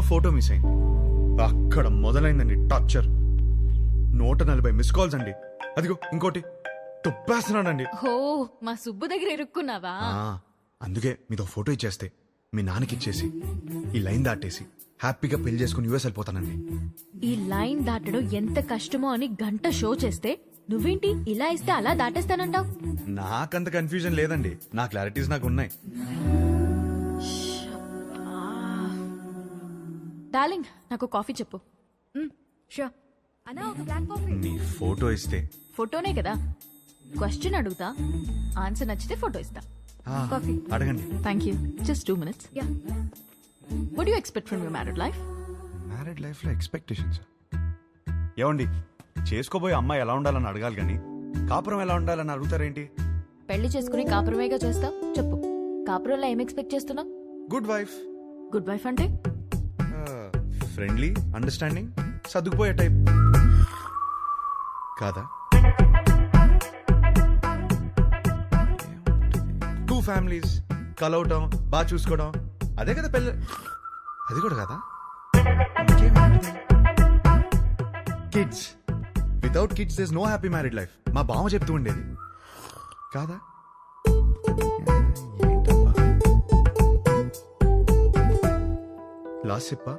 లో photo miss అయింది. అక్కడ మొదలైందండి టార్చర్. నూట నలభై మిస్ కాల్స్ అండి. అదిగో ఇంకోటి. తుప్పేస్తున్నాడండి. హో మా సుబ్బు దగ్గర ఇరుక్కున్నావా? ఆ, అందుకే మీతో ఫోటో ఇచ్చేస్తే మీ నాన్నకి ఇచ్చేసి ఈ లైన్ దాటేసి హ్యాపీగా పెళ్ళి చేసుకుని యూఎస్ వెళ్ళిపోతానండి. ఈ లైన్ దాటడం ఎంత కష్టమో అని గంట షో చేస్తే నువ్వేంటి ఇలా ఇస్తే అలా దాటేస్తానంటావ్? నాకంత కన్ఫ్యూజన్ లేదండి. నా క్లారిటీస్ నాకు ఉన్నాయి. డార్లింగ్ నాకు కాఫీ చెప్పు. షూర్ అన్నా ఒక బ్లాక్ కాఫీ నీ ఫోటో ఇస్తే. ఫోటోనే కదా. క్వశ్చన్ అడుగుతా. ఆన్సర్ నచ్చితే ఫోటో ఇస్తా. ఆ, కాఫీ అడగండి. Thank you just two minutes yeah would you expect from your married life married లైఫ్లో ఎక్స్పెక్టేషన్స్ ఏమండి చేసుకోబోయే అమ్మాయి ఎలా ఉండాలని అడగాలి కానీ కాపురం ఎలా ఉండాలని అడుగుతారేంటి? పెళ్ళి చేసుకుని కాపురమేగా చేస్తావు? చెప్పు. కాపురంలో ఏం ఎక్స్పెక్ట్ చేస్తున్నావు? గుడ్ వైఫ్ గుడ్ వైఫ్ అంటే? ఫ్రెండ్లీ అండర్స్టాండింగ్ సర్దుకుపోయే టైప్ కాదా? టూ ఫ్యామిలీస్ కలవటం బాగా చూసుకోవడం అదే కదా పెళ్ళి. అది కూడా కదా? Kids without kids this no happy married life మా బావ చెప్తూ ఉండేది. కాదా? లాస్ట్ చెప్పా?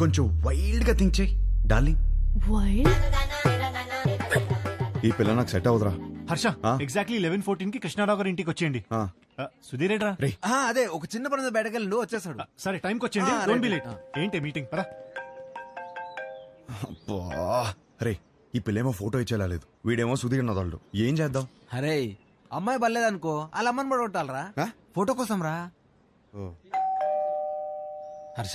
కొంచెం వైల్డ్గా థింక్ చేయి. డార్లింగ్. వైల్డ్ ఈ పిల్ల నాకు సెట్ అవుదరా హర్ష? ఎగ్జాక్ట్లీ లెవెన్ ఫోర్టీన్కి కృష్ణారావు గారి ఇంటికి వచ్చేయండి. ఆ. ఆ, సుధీర్ ఏట్రా రే ఆ, అదే ఒక చిన్న పని మీద బయటకెళ్ళి వచ్చేసాడు సరే టైంకి వచ్చేయండి. Don't be. లేట్ ఏంటి మీటింగ్ పదా. రే ఈ పిల్లేమో ఫోటో ఇచ్చేలా లేదు. వీడేమో సుధీర్ నదాళ్ళు ఏం చేద్దాం? అరే అమ్మాయి బలేదనుకో వాళ్ళ అమ్మని కూడా కొట్టాలరా. ఆ? ఫోటో కోసం రా ఓ. హర్ష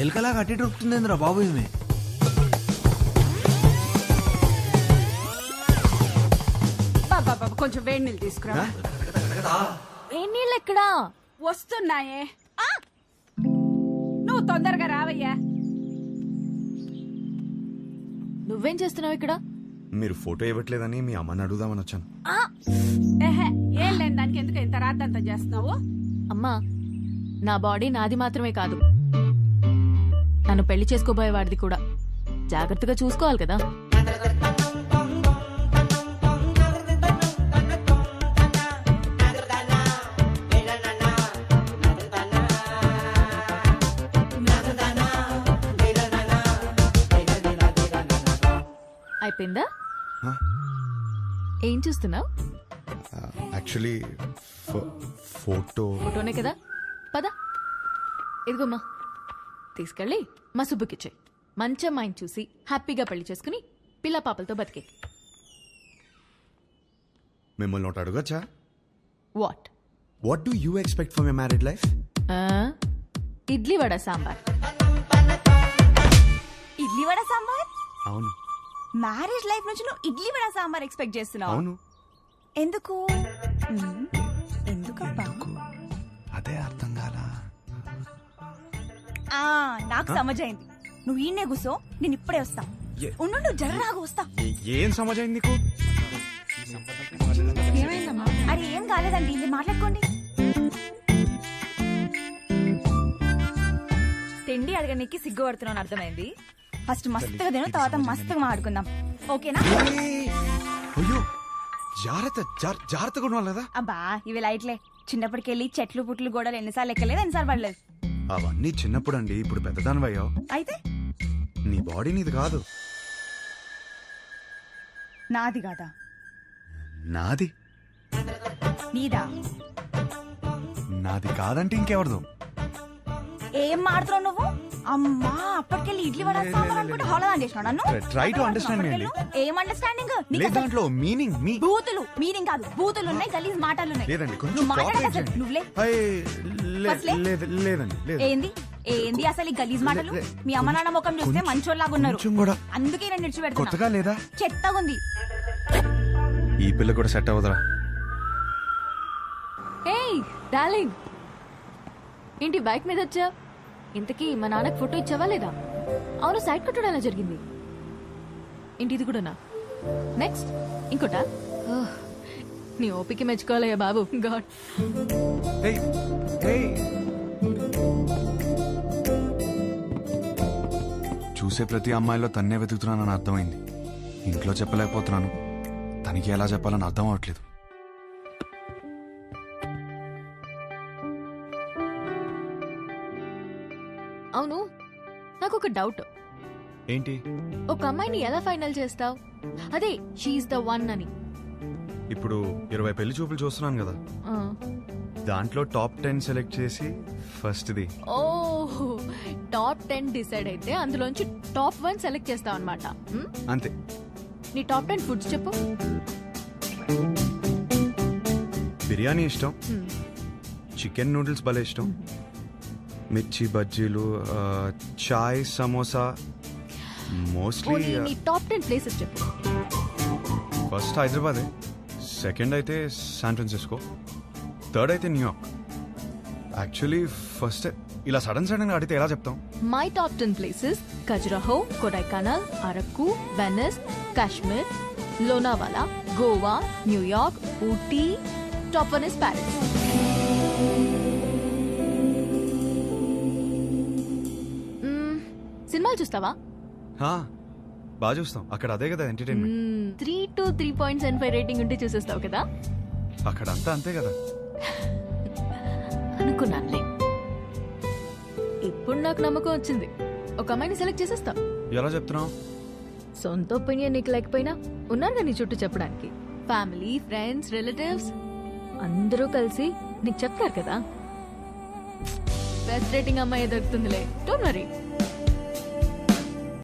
ఎలకలా కట్టి దొరుకుతుందేంద్రా బాబు బాబా కొంచెం వేడి నీళ్ళు తీసుకురా. వేణీళ్ళు ఎక్కడా? వస్తున్నాయే. ఆ! నువ్వు తొందరగా రావయ్యా. నువ్వేం చేస్తున్నావు ఇక్కడ? మీరు ఫోటో ఇవ్వట్లేదని మీ అమ్మని అడుగుదామని వచ్చాను. ఏం లేని దానికి ఎందుకు ఇంత రాద్దంతా చేస్తున్నావు? అమ్మా నా బాడీ నాది మాత్రమే కాదు. నన్ను పెళ్ళి చేసుకోబోయేవాడిది కూడా. జాగ్రత్తగా చూసుకోవాలి కదా. అయిపోయిందా? ఏం చూస్తున్నావు? Actually photo. ఫోటోనే కదా. పద. ఇదిగోమ్మా తీసుకెళ్ళి. మా సుబ్బుకిచ్చే మంచి అమ్మాయిని చూసి హ్యాపీగా పెళ్ళి చేసుకుని పిల్ల పాపలతో బతికే. మిమ్మల్ని ఒకటి అడగచ్చా? What? What do you expect for my married life idli vada sambar. Idli vada sambar? అవును. మ్యారేజ్ లైఫ్ నుంచి నువ్వు ఇడ్లీ వడ సాంబార్ ఎక్స్పెక్ట్ చేస్తున్నావు. అవును. ఎందుకు. ఎందుకబ్బా? అదే అర్థం కాలా? ఆ, నాకు సమజైంది. నువ్వు ఈయనే కూసో నేను ఇప్పుడే వస్తా. ఏ- ఉండు జర్రాగా వస్తా. ఏ- ఏం సమాజం నీకు? అరే ఏం కాలేదండి? మీరు మాట్లాడుకోండి. తిండి అడగడానికి సిగ్గుపడుతున్నాను అర్థమైంది. ఫస్ట్ మస్తుగా తిను తర్వాత మస్తుగా మాట్లాడుకుందాం. ఓకేనా? ఏయ్! అయ్యో! జాగ్రత్త జార్- జాగ్రత్తగా ఉండాలి కదా? అబ్బా ఇవి లైట్లే. చిన్నప్పటికెళ్ళి చెట్లు పుట్లు గోడలు ఎన్నిసార్లు ఎక్కలేదు ఎన్నిసార్లు పడలేదు. అవన్నీ చిన్నప్పుడు అండి ఇప్పుడు పెద్దదానివయ్యావు. అయితే? నీ బాడీ నీది కాదు. నాది కాదా? నాది? నీదా? నాది కాదంటే ఇంకెవరిదో? ఏం మాడుతున్నావు నువ్వు? అమ్మా అప్పటికెళ్ళి ఇడ్లీ వడ సాంబార్ అనుకుంటే హోళదాన్ చేసినావు నన్ను? Try- try to understand me అండి. అప్పటికెళ్ళు? ఏం అండర్స్టాండింగ్ లేదు దాంట్లో మీనింగ్ మీ బూతులు మీనింగ్ కాదు. బూతులు ఉన్నాయి గలీజ్ మాటలు ఉన్నాయి లేదండి కొంచెం నువ్వు మాట్లాడక. నువ్వులే. లేదు లేదండి లేదు. ఏంది? ఏంది అసలు ఈ గలీజ్ మాటలు? లే- మీ అమ్మ నాన్న ముఖం చూస్తే కొంచెం- మంచోళ్ళలాగా ఉన్నారు కొంచెం కూడా అందుకే నేను నిడిచిపెడుతున్నా. కొత్తగా లేదా? చెత్తగా ఉంది ఈ పిల్ల కూడా సెట్ అవ్వదురా. ఏయ్ డార్లింగ్. ఏంటి బైక్ మీద వచ్చా? ఇంతకీ మా నాన్నకి ఫోటో ఇచ్చావా లేదా? అవును సైడ్ కొట్టడం ఎలా జరిగింది? ఏంటి ఇది కూడానా? నెక్స్ట్ ఇంకోటా? ఓహ్, నీ ఓపిక మెచ్చుకోవాలయ్యా బాబు. గాడ్. ఏయ్. చూసే ప్రతి అమ్మాయిలో తన్నే వెతుకుతున్నానని అర్థమైంది. ఇంట్లో చెప్పలేకపోతున్నాను. తనకి ఎలా చెప్పాలని అర్థం అవట్లేదు అవును నాకు ఒక డౌట్. ఏంటి? ఒక అమ్మాయిని ఎలా ఫైనల్ చేస్తావు? అదే షీఈ్ ద వన్ అని. ఇప్పుడు ఇరవై పెళ్ళి చూపులు చూస్తున్నాను కదా. దాంట్లో టాప్ టెన్ సెలెక్ట్ చేసి ఫస్ట్ది ఓ టాప్ టెన్ డిసైడ్ అయితే అందులోంచి టాప్ వన్ సెలెక్ట్ చేస్తావు అనమాట అంతే. నీ టాప్ టెన్ ఫుడ్స్ చెప్పు. బిర్యానీ ఇష్టం. చికెన్ నూడిల్స్ భలే ఇష్టం. మిర్చి బజ్జీలు చాయ్ సమోసా మోస్ట్లీ నీ టాప్ టెన్ ప్లేసెస్ చెప్పు. ఫస్ట్ హైదరాబాదే. సెకండ్ అయితే శాన్ ఫ్రాన్సిస్కో. థర్డ్ అయితే న్యూయార్క్. యాక్చువల్లీ ఫస్ట్ ఇలా సడన్ సడన్గా అడిగితే ఎలా చెప్తాం? My top ten places Khajuraho Kodaikanal Araku Venice Kashmir Lonavala Goa New York Ooty top one is Paris సినిమాలు చూస్తావా? హా, బాగా చూస్తాం. అక్కడ అదే కదా entertainment three to three point seven five rating ఉంటే చూసేస్తావు కదా? అక్కడ అంతా అంతే కదా. అనుకున్నానులే. ఇప్పుడు నాకు నమ్మకం వచ్చింది. ఒక అమ్మాయిని సెలెక్ట్ చేసేస్తావు ఎలా చెప్తున్నావు? సొంత ఒపీనియన్ నీకు లేకపోయినా ఉన్నారు నీ చుట్టూ చెప్పడానికి. Family friends relatives. అందరూ కలిసి నీకు చెప్తారు కదా? బెస్ట్ రేటింగ్ అమ్మాయి దొరుకుతుందిలే. Don't worry